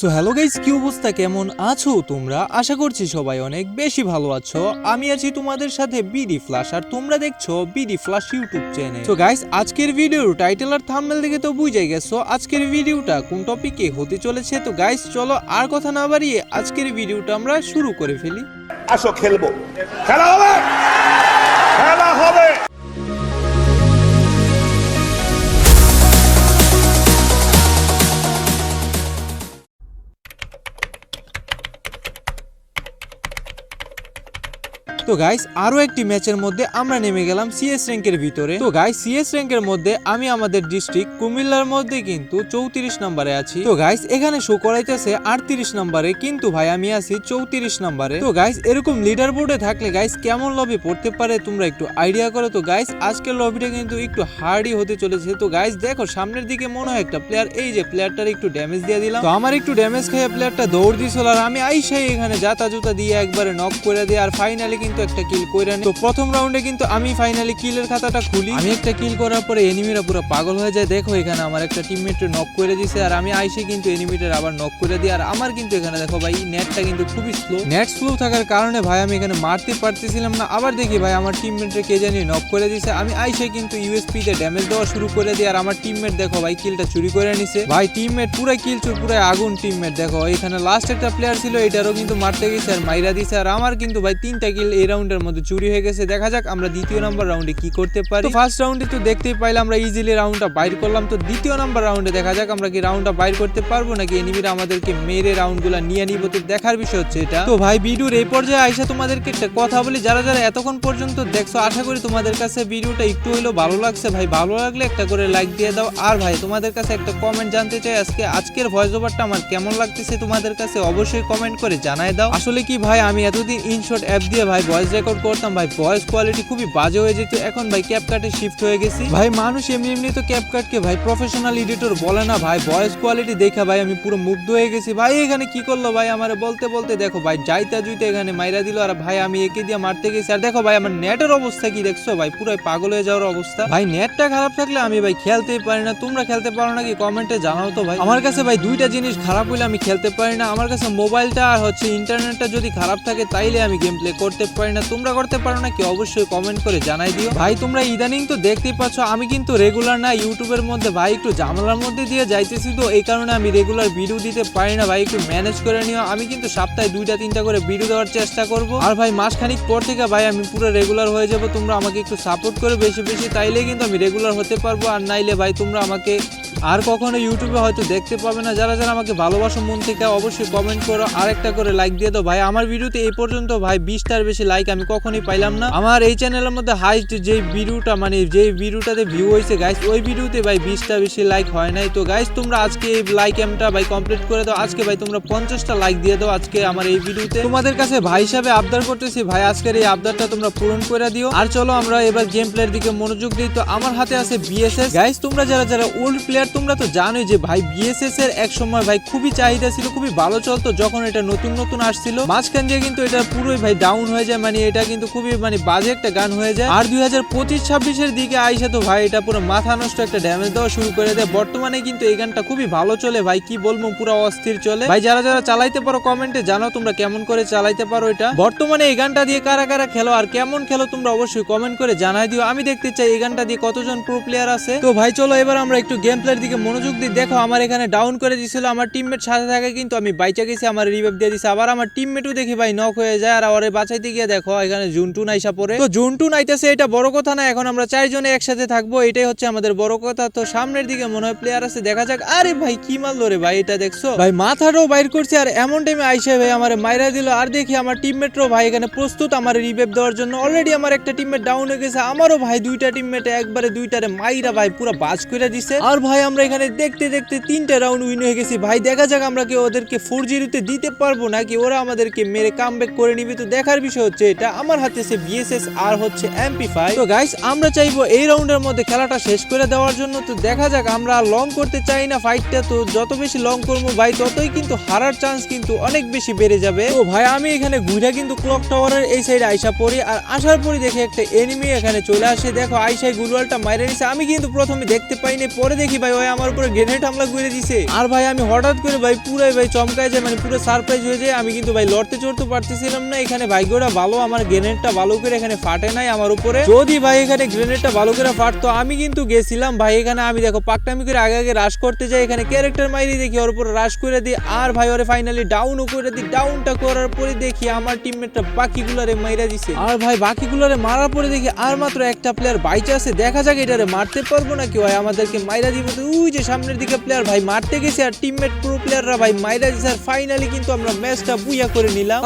So hello guys কি অবস্থা? কেমন আছো তোমরা? আশা করছি সবাই অনেক বেশি ভালো আছো। আমি আছি তোমাদের সাথে বিডি ফ্লাশ আর তোমরা দেখছ বিডি ফ্লাশ ইউটিউব চ্যানেল তো গাইস আজকের ভিডিওর টাইটেল আর থাম্বনেল দেখে তো বুঝাই গেছো, আজকের ভিডিওটা কোন টপিকে হতে চলেছে? তো গাইস চলো আর কথা না বাড়িয়ে আজকের ভিডিওটা আমরা শুরু করে ফেলি। আসো, খেলব। খেলা হবে! তো গাইস আরও একটি ম্যাচের মধ্যে আমরা নেমে গেলাম সিএস র্যাঙ্কের ভিতরে। তো গাইস সিএস র্যাঙ্কের মধ্যে আমি আমাদের ডিস্ট্রিক্ট কুমিল্লার মধ্যে কিন্তু চৌত্রিশ নম্বরে আছি। তো গাইস এখানে শো করাইতেছে আটত্রিশ নম্বরে, কিন্তু ভাই, আমি আছি চৌত্রিশ নম্বরে। তো গাইস এরকম লিডার বোর্ডে থাকলে গাইস কেমন লবি পড়তে পারে তোমরা একটু আইডিয়া করো। তো গাইস আজকের লবিটা কিন্তু একটু হার্ডই হতে চলেছে। তো গাইস দেখো, সামনের দিকে মনে হয় একটা প্লেয়ার এই যে প্লেয়ারটার একটু ড্যামেজ দিয়ে দিলাম। তো আমার একটু ড্যামেজ খেয়ে প্লেয়ারটা দৌড় দিছিল আর আমি আইসাই এখানে জাতা জুতা দিয়ে একবারে নক করে দিই আর ফাইনালি কিন্তু একটা কিল নিই। তো প্রথম রাউন্ডে কিন্তু আমি ফাইনালি কিলের খাতাটা খুলি। আমি একটা কিল করার পরে এনিমিরা পুরো পাগল হয়ে যায়। দেখো এখানে আমার একটা টিমমেট নক করে দিছে। আর আমি আইসে কিন্তু এনিমিটার আবার নক করে দিই। আর আমার কিন্তু এখানে দেখো ভাই নেটটা কিন্তু খুবই স্লো নেট স্লো থাকার কারণে ভাই, আমি এখানে মারতে পারতেছিলাম না। আবার দেখি ভাই, আমার টিমমেটে কে জানি নক করে দিছে। আমি আইসে কিন্তু ইউএসপি তে ড্যামেজ দেওয়া শুরু করে দিই। আর আমার টিমমেট দেখো ভাই কিলটা চুরি করে নিছে। ভাই টিমমেট পুরো কিল চুর পুরো আগুন টিমমেট দেখো, এখানে লাস্ট একটা প্লেয়ার ছিল, এটারও কিন্তু মারতে গেছে আর মাইরা দিছে। আর আমার কিন্তু ভাই, তিনটা কিল রাউন্ডের মধ্যে চুরি হয়ে গেছে। দেখা যাক আমরা দ্বিতীয় নাম্বার রাউন্ডে কি করতে পারি। ফার্স্ট রাউন্ডে তো দেখতেই পাইলাম আমরা ইজিলি রাউন্ডটা বাইর করলাম। তো দ্বিতীয় নাম্বার রাউন্ডে দেখা যাক আমরা কি রাউন্ডটা বাইর করতে পারব নাকি এনিমিরা আমাদেরকে মেরে রাউন্ড রাউন্ডগুলো নিয়ে নিব। তো দেখার বিষয় হচ্ছে এটা। তো ভাই, ভিডিওর এই পর্যায়ে আইসা তোমাদেরকে একটা কথা বলি। যারা যারা এতক্ষণ পর্যন্ত দেখছ, আশা করি তোমাদের কাছে ভিডিওটা একটু হলেও ভালো লাগছে। ভাই, ভালো লাগলে একটা করে লাইক দিয়ে দাও। আর ভাই, তোমাদের কাছে একটা কমেন্ট জানতে চাই, আজকে, আজকের ভয়েস ওভারটা আমার কেমন লাগতেছে তোমাদের কাছে? অবশ্যই কমেন্ট করে জানাই দাও। আসলে কি ভাই, আমি এতদিন ইনশট অ্যাপ দিয়ে ভাই ভয়েস রেকর্ড করতাম, ভাই ভয়েস কোয়ালিটি খুবই বাজে হয়ে যেত। এখন ভাই ক্যাপকাটে শিফট হয়ে গেছি। ভাই, মানুষ এমনি এমনি তো ক্যাপকাটকে ভাই প্রফেশনাল এডিটর বলে না, ভাই ভয়েস কোয়ালিটি দেখা ভাই, আমি পুরো মুগ্ধ হয়ে গেছি। ভাই, এখানে কি করল ভাই? আমার বলতে বলতে দেখো ভাই, যাইতা জুইতে এখানে মাইরা দিল। আর ভাই, আমি একে দিয়ে মারতে গেছি। আর দেখো ভাই, আমার নেটের অবস্থা কি দেখছ ভাই? পুরো পাগল হয়ে যাওয়ার অবস্থা। ভাই, নেটটা খারাপ থাকলে আমি ভাই খেলতেই পারি না। তোমরা খেলতে পারো নাকি? কমেন্টে জানাও তো ভাই। আমার কাছে ভাই দুইটা জিনিস খারাপ হইলে আমি খেলতে পারি না। আমার কাছে মোবাইলটা আর হচ্ছে ইন্টারনেটটা যদি খারাপ থাকে, তাইলে আমি গেম প্লে করতে পারি। না, তোমরা করতে পারো নাকি অবশ্যই কমেন্ট করে জানাই দিও। ভাই, তোমরা ইদানিং তো দেখতেই পাচ্ছ, আমি কিন্তু রেগুলার না, ইউটিউবের মধ্যে ভাই একটু জামালার মধ্যে দিয়ে যাইতেছি তো, এই কারণে আমি রেগুলার ভিডিও দিতে পারি না, ভাই একটু ম্যানেজ করে নিও। আমি কিন্তু সপ্তাহে দুইটা, তিনটা করে ভিডিও দেওয়ার চেষ্টা করব। আর ভাই, মাসখানিক পর থেকে ভাই আমি পুরো রেগুলার হয়ে যাব, তোমরা আমাকে একটু সাপোর্ট করে বেশি বেশি, তাইলে কিন্তু আমি রেগুলার হতে পারব। আর নাইলে ভাই, তোমরা আমাকে আর কখনো ইউটিউবে হয়তো দেখতে পাবে না। যারা যারা আমাকে ভালোবাসো মন থেকে অবশ্যই কমেন্ট করো আর একটা করে লাইক দিয়ে দাও। ভাই, আমার ভিডিওতে এই পর্যন্ত, ভাই, বিশটার বেশি লাইক আমি কখনোই পাইলাম না। আমার এই চ্যানেলের মধ্যে হাইস্ট যে ভিডিওটা মানে যে ভিডিওটাতে ভিউ হয়েছে গাইস ওই ভিডিওতে, ভাই, বিশটা বেশি লাইক হয় নাই। তো গাইস তোমরা আজকে এই লাইক এমটা ভাই কমপ্লিট করে দাও। আজকে, ভাই, তোমরা পঞ্চাশটা লাইক দিয়ে দাও আজকে আমার এই ভিডিওতে। তোমাদের কাছে ভাই হিসাবে আবদার করতেছি, ভাই, আজকের এই আবদারটা তোমরা পূরণ করে দিও। আর চলো আমরা এবার গেম প্লের দিকে মনোযোগ দিই। তো, আমার হাতে আছে বিএসএস গাইস তোমরা যারা যারা ওল্ড প্লেয়ার তোমরা তো জানোই যে ভাই বিএসএস এর এক সময় ভাই খুবই চাহিদা ছিল, খুবই ভালো চলতো, যখন এটা নতুন নতুন আসছিল। মাঝখান দিয়ে কিন্তু এটা পুরোই ভাই ডাউন হয়ে যায় মানে এটা কিন্তু খুবই মানে বাজে একটা গান হয়ে যায়। আর দুই হাজার পঁচিশ, ছাব্বিশের দিকে আইসা তো ভাই এটা পুরো মাথা নষ্ট একটা ড্যামেজ দেওয়া শুরু করে দেয়। বর্তমানে কিন্তু এই গানটা খুবই ভালো চলে ভাই, কি বলব, পুরো অস্থির চলে। ভাই, যারা যারা চালাইতে পারো কমেন্টে জানাও তোমরা কেমন করে চালাইতে পারো এটা। বর্তমানে এই গানটা দিয়ে কারা কারা খেলো আর কেমন খেলো তোমরা অবশ্যই কমেন্ট করে জানাই দিও। আমি দেখতে চাই এই গানটা দিয়ে কতজন প্রো প্লেয়ার আছে। তো ভাই, চলো এবার আমরা একটু গেম প্লের দিকে মনোযোগ দিই দেখো, আমার এখানে ডাউন করে দিছিল, আমার টিমমেট সাথে থাকে কিন্তু আমি বাইচা গেছি, আমার রিভাইভ দিয়ে দিছে। আবার আমার টিমমেটও দেখি ভাই নক হয়ে যায়, আর ওরে বাঁচাইতে গিয়ে দেখো, এখানে জুনটু নাইসা পরে তো জুনটু নাইতেছে, এটা বড় কথা না, এখন আমরা চারজনে একসাথে থাকব, এটাই হচ্ছে আমাদের বড় কথা। তো সামনের দিকে মনে হয় প্লেয়ার আছে, দেখা যাক। আরে ভাই, কি মারলো রে ভাই, এটা দেখছ? ভাই, মাথাটাও বাইর করছে, আর এমন টাইমে আইসে ভাই আমার মাইরা দিল। আর দেখি আমার টিমমেটও ভাই এখানে প্রস্তুত আমার রিভাইভ দেওয়ার জন্য। অলরেডি আমার একটা টিমমেট ডাউন হয়ে গেছে, আমারও ভাই দুইটা টিমমেট একবারে দুইটারে মাইরা ভাই পুরো বাজ করে দিছে। আর ভাই আমরা এখানে দেখতে দেখতে তিনটা রাউন্ড উইন হয়ে গেছি। ভাই, দেখা যাক আমরা কি ওদেরকে ফোর জিরোতে দিতে পারব নাকি ওরা আমাদেরকে মেরে কাম করে নিবে। তো দেখার বিষয় হচ্ছে এটা, আমার হাতে সে বিএসএস আর হচ্ছে এমপি তো গাইস আমরা চাইব এই রাউন্ডের মধ্যে খেলাটা শেষ করে দেওয়ার জন্য। তো দেখা যাক আমরা লং করতে চাই না ফাইটটা তো যত বেশি লং করব ভাই, ততই কিন্তু হারার চান্স কিন্তু অনেক বেশি বেড়ে যাবে। তো ভাই, আমি এখানে ঘুরে কিন্তু ক্লক টাওয়ারের এই সাইডে আইসা পড়ি আর আসার পরে দেখে একটা এনিমি এখানে চলে আসে। দেখো, আইসাই গুলওয়ালটা মাইরে নিছে। আমি কিন্তু প্রথমে দেখতে পাইনি, পরে দেখি ভাই ওই আমার উপরে গ্রেনেড হামলা করে দিছে। আর ভাই আমি হঠাৎ করে ভাই পুরাই ভাই চমকায় যায় মানে পুরো সারপ্রাইজ হয়ে যায়। আমি কিন্তু ভাই লড়তে চড়তে পারতেছিলাম না। এখানে ভাগ্যটা ভালো, আমার গ্রেনেডটা ভালো করে এখানে ফাটে নাই আমার উপরে। যদি ভাই এখানে গ্রেনেডটা ভালো করে ফাটতো, আমি কিন্তু গেছিলাম। ভাই এখানে আমি দেখো পাকটামি করে আগে আগে রাশ করতে যাই, এখানে ক্যারেক্টার মাইরি দেখি, ওর উপরে রাশ করে দিই। আর ভাই ওরে ফাইনালি ডাউনও করে দিই। ডাউনটা করার পরে দেখি আমার টিমমেটটা বাকিগুলারে মাইরা দিছে। আর ভাই বাকিগুলারে মারার পরে দেখি আর মাত্র একটা প্লেয়ার বাইচে আছে। দেখা যাক এটারে মারতে পারব না কি ভাই আমাদেরকে মাইরা দিব তো। ওই যে সামনের দিকে প্লেয়ার ভাই মারতে গেছে আর টিমমেট প্রো প্লেয়াররা ভাই মাইরা দিছে আর ফাইনালি কিন্তু আমরা ম্যাচটা বুইয়া করে নিলাম।